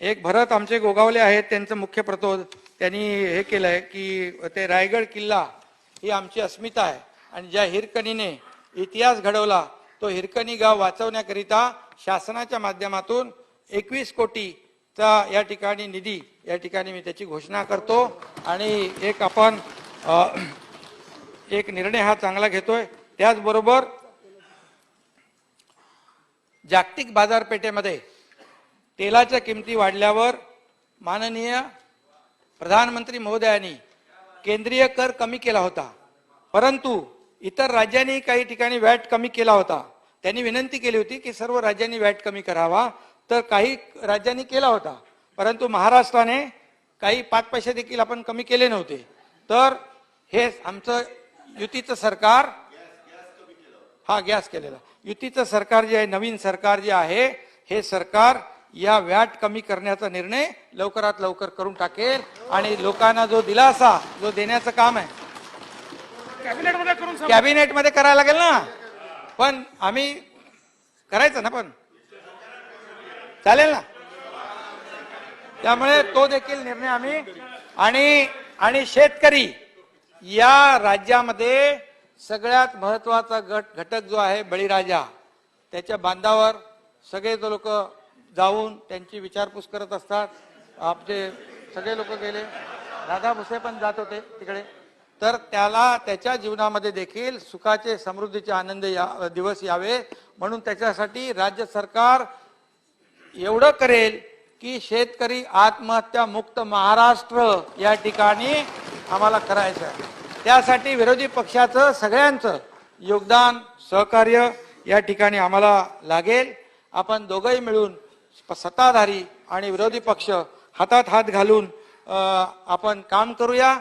एक भरत आमचे गोगावले आहेत त्यांचं मुख्य प्रतोद त्यांनी हे केलंय की ते रायगड किल्ला ही आमची अस्मिता आहे. आणि ज्या हिरकणीने इतिहास घडवला तो हिरकणी गाव वाचवण्याकरिता शासनाच्या माध्यमातून एकवीस कोटीचा या ठिकाणी निधी या ठिकाणी मी त्याची घोषणा करतो. आणि एक आपण एक निर्णय हा चांगला घेतोय. त्याचबरोबर जागतिक बाजारपेठेमध्ये तेलाच्या किमती वाढल्यावर माननीय प्रधानमंत्री महोदयांनी केंद्रीय कर कमी केला होता. परंतु इतर राज्यांनी काही ठिकाणी वॅट कमी केला होता. त्यांनी विनंती केली होती की सर्व राज्यांनी वॅट कमी करावा. तर काही राज्यांनी केला होता. परंतु महाराष्ट्राने काही पाच पैसे देखील आपण कमी केले नव्हते. तर हे आमचं युतीचं सरकार हा गॅस केलेला. युतीचं सरकार जे आहे नवीन सरकार जे आहे हे सरकार या व्याट कमी करण्याचा निर्णय लवकरात लवकर करून टाकेल. आणि लोकांना जो दिलासा जो देण्याचं काम आहे. कॅबिनेटमध्ये करून सांगू. कॅबिनेटमध्ये करायला लागेल ना? पण आम्ही करायचं ना पण? चालेल ना? त्यामुळे तो देखील निर्णय आम्ही आणि आणि शेतकरी या राज्यामध्ये सगळ्यात महत्त्वाचा गट घटक जो आहे बळीराजा त्याच्या बांधावर सगळे जो लोक जाऊन त्यांची विचारपूस करत असतात. आपले सगळे लोक गेले. दादा भुसे पण जात होते तिकडे. तर त्याला त्याच्या जीवनामध्ये देखील सुखाचे समृद्धीचे आनंद या दिवस यावे. म्हणून त्याच्यासाठी राज्य सरकार एवढं करेल की शेतकरी आत्महत्या मुक्त महाराष्ट्र या ठिकाणी आम्हाला करायचं आहे. त्यासाठी विरोधी पक्षाचं सगळ्यांचं योगदान सहकार्य या ठिकाणी आम्हाला लागेल. आपण दोघंही मिळून सत्ताधारी आणि विरोधी पक्ष हातात हात घालून आपण काम करूया.